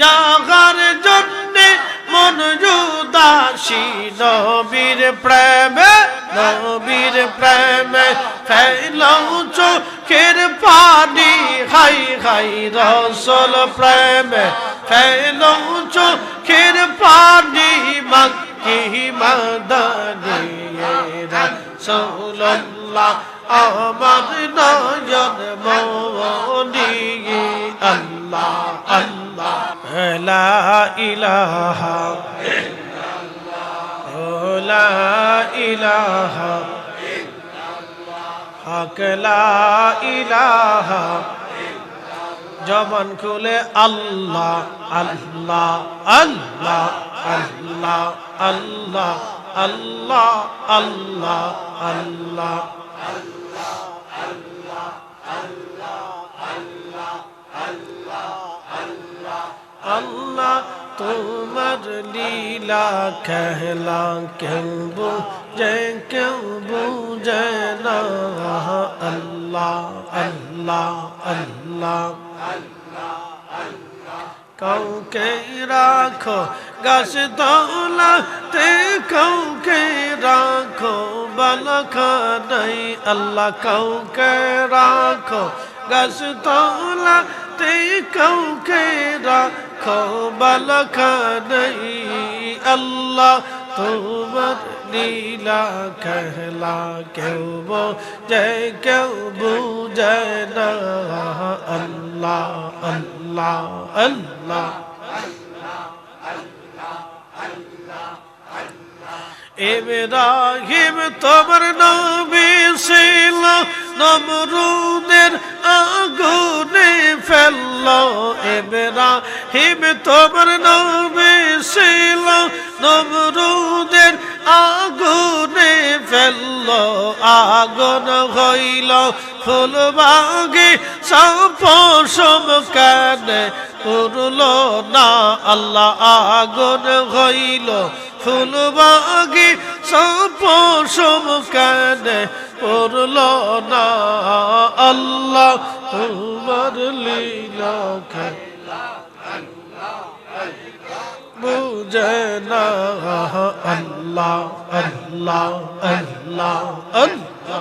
জাগার জন্যে মন উদাসী, নবীর প্রেমে নবীর প্রেমে ফেলাও চোখের পানি, হাই হাই, রসল প্রেমে ফেলাও চোখের পানি, মক্কি মদনী রসুল্লাহ আমার নয়ন মনি আল্লাহ আল্লাহ। লা ইলাহা লা খুলে আল্লাহ আল্লাহ আল্লাহ আল্লাহ আল্লাহ আল্লাহ আল্লাহ আল্লাহ। আল্লাহ তোমার লীলা খেলা কেউ বুঝে কেউ বুঝে না। আল্লাহ আল্লাহ আল্লাহ। কাউকে রাখো, গাছ দৌলাতে কাউকে রাখো, বালখা নাই। আল্লাহ কাউকে রাখো, গাছ দৌলাতে কাউকে রাখো। বালখা নাই আল্লাহ, তোমার লীলা খেলা কেউ বোঝে কেউ বুঝে না। আল্লাহ আল্লাহ আল্লাহ। ইব্রাহিম তোমার নবী ছিল, নমরুদের আগুনে ফেলল হিম তোমার নবী নমরুদের আগুনে ফেলল, আগুন হইল ফুলবাগে সপসম কানে উড়ল না, আল্লাহ আগুন হইল ফুলবাগে সপসম কানে উড়ল না আল্লাহ, তোমার লীলা বুঝে না আল্লাহ আল্লাহ আল্লাহ আল্লাহ।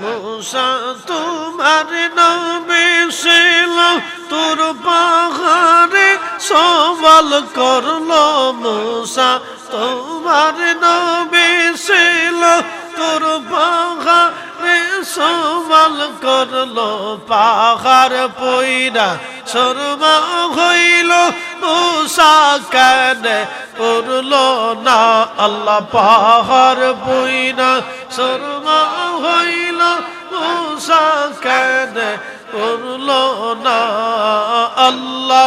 মুসা, তোমার নবী ছিল তোর পাহাড়ে সওয়াল করল মুসা, তোমার নবী ছিল তোর পাহাড়ে। সওয়াল করল পাহাড় পইরা, শর্মা হইল মুসা কেন। করল না আল্লাহ পাহাড় বইনা শর্মা হইল মুসা কেন। করল না আল্লাহ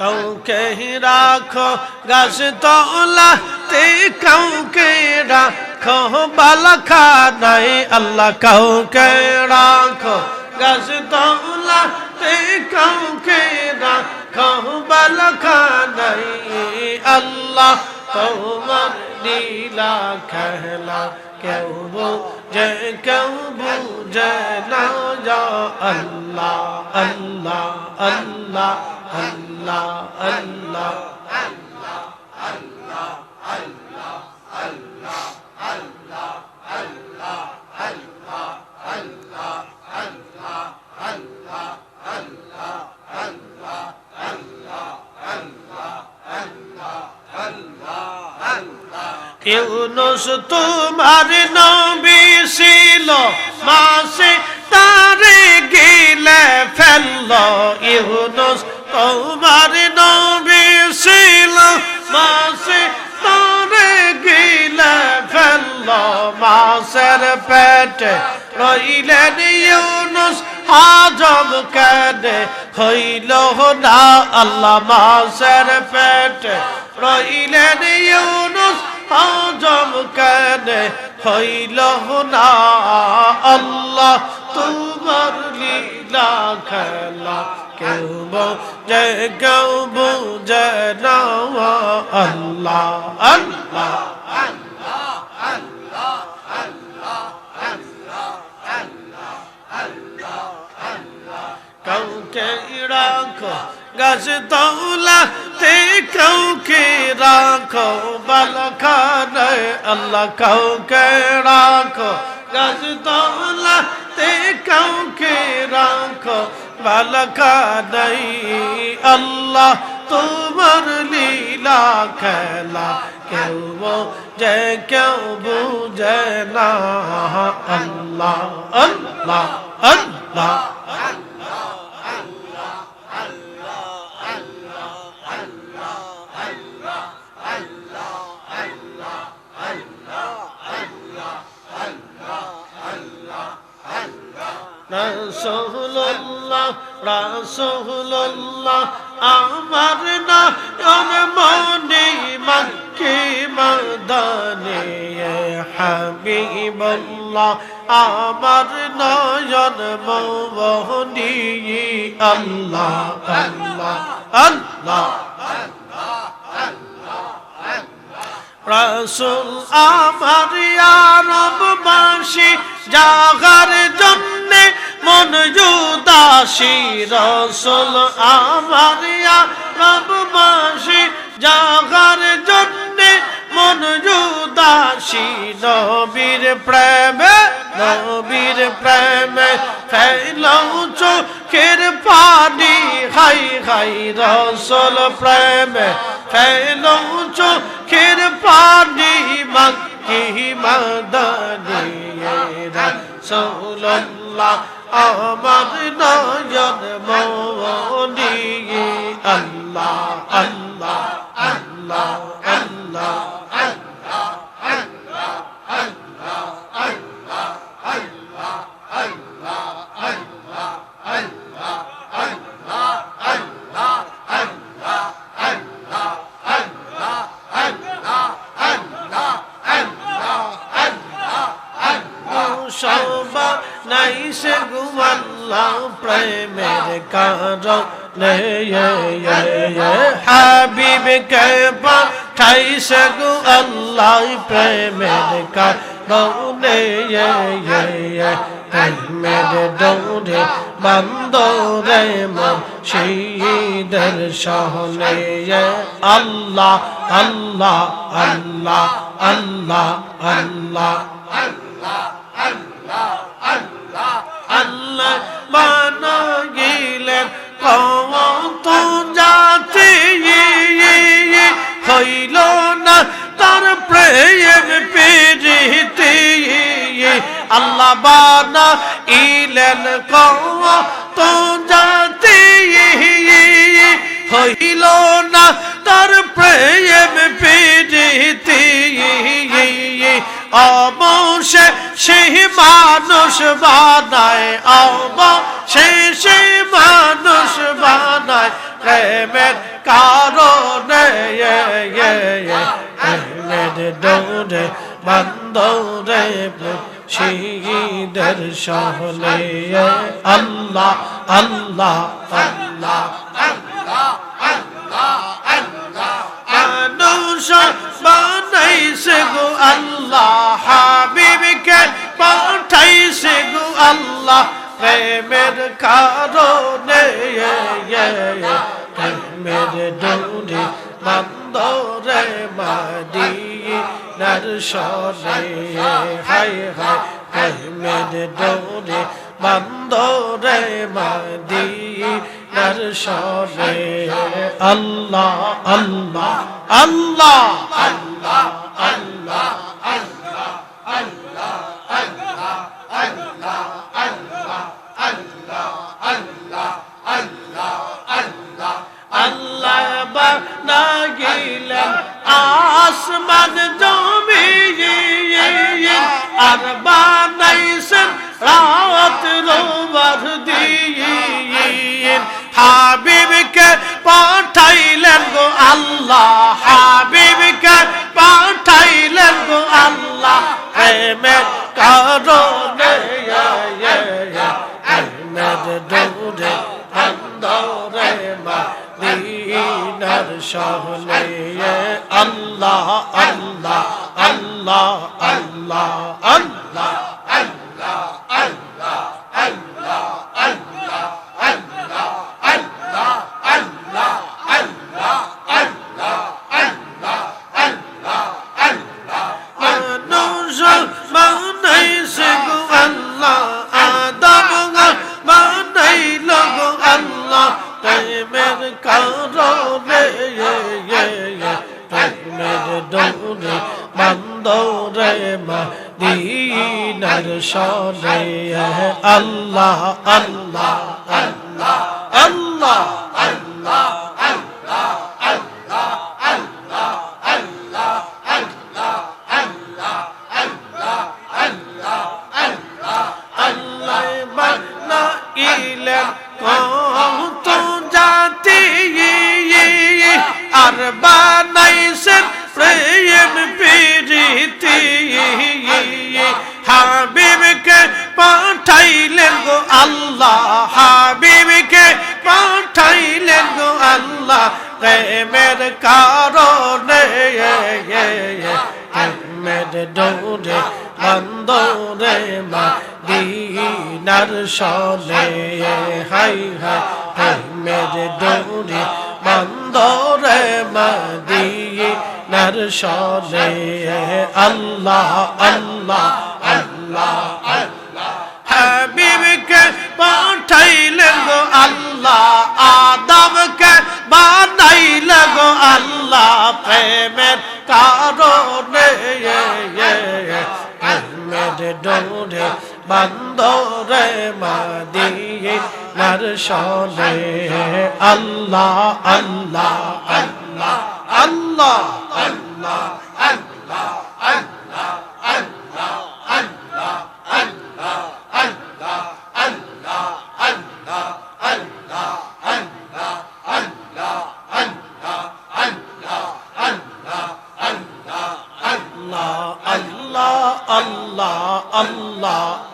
কাউকে রাখো গাছ তলা তে কাউকে রাখো, বালখা নাই আল্লাহ কাউকে রাখো। গাছ তলা তে কাউকে রাখো, বালখা নাই আল্লাহ, তোমার লীলা খেলা কেউ বুঝে কেউ বুঝে না, যা আল্লাহ আল্লাহ আল্লাহ। আল্লাহ আল্লাহ ইউনুস তোমার নবী ছিল মাসে তারে গিলে ফেলল ইউনুস তোমার নবী ছিল, মাসে তারে গিলে ফেলল, মাসের পেটে রইলেন ইউনুস হাজম কেনে হইল না আল্লাহ মাসের পেটে রইলেন ইউনুস হাজম কেনে হইল না? আল্লাহ, তোমার লীলা খেলা কেউ বোঝে, কেউ বুঝে না। আল্লাহ আল্লাহ কাউকে রাখো গাছ তৌলা কাউকে রাখো বালখানে আল্লাহ কাউকে রাখো। গাছ তৌলা তে কাউকে রাখো বালখানে আল্লাহ তোমার লীলা খেলা। কেউ যে কেউ বুঝে না। আল্লাহ আল্লাহ আল্লাহ। আমার নয়ন মনে মক্কে মদনে হাবিবুল্লাহ, আমার নয়ন মনে আল্লাহ আল্লাহ আল্লাহ রসুল, আমার আরববাসী জাগার জন্যে মন জুদাসী রসুল আমার আরববাসী জাগার জন্যে মন জুদাসী নবীর প্রেমে নবীর প্রেমে ফেলাও চোখের পানি, হাই হাই রসুল প্রেমে ফেলাও চোখের পানি, মক্কি মদনিয়ে রাসূলুল্লাহ আমার নয়ন মৌনি আল্লাহ আল্লাহ আল্লাহ। কারণ হাবিব কে পাঠাই সে গু আল্লাহ প্রেমের কারণ প্রেমের দৌড়ে বান্দরে মন শীদের সহনে আল্লাহ আল্লাহ আল্লাহ আল্লাহ আল্লাহ আল্লাহ বানা ইলেন কত জাতি হইল না তার প্রেম পেরিতে। অবশ্যে সেই মানুষ বানায় অবশ্যে মানুষ বানায় প্রেমের কারণে। প্রেমের দৌড়ে বান্দরে শীদের সহলে আল্লাহ আল্লাহ আল্লাহ, মানুষ বানাইছে গো আল্লাহ, হাবিবকে পাঠাইছে গো আল্লাহ, প্রেমের কারণে প্রেমের দৌড়ে বান্দরে মাদি নার সরে হাই হাই প্রেমের দৌড়ে বান্দরে মাদি নার সরে আল্লাহ আল্লাহ আল্লাহ আল্লাহ আল্লাহ লাগিলেন। আসমান জমি আর বানাইছেন রাত রোবার দিন। হাবিবকে পাঠাইলেন গো আল্লাহ, হাবিবকে পাঠাইলেন গো আল্লাহ। প্রেমের কারণে দৌড়ে আন্দরে মা মদিনার শহরে আল্লাহ আল্লাহ আল্লাহ আল্লাহ আল্লাহ। আল্লাহ আল্লাহ হাবিবকে পাঠাইলেন গো আল্লাহ, প্রেমের কারণে। প্রেমের ডোরে বন্দরে, মদিনার সনে। হাই হাই, প্রেমের ডোরে বন্দরে, মদিনার সনে। আল্লাহ আল্লাহ আল্লাহ আল্লাহ। প্রেমের কারণে আহমেদ ডোরে বান্দরে মাদিয়ে নার সনে আল্লাহ আল্লাহ আল্লাহ আল্লাহ।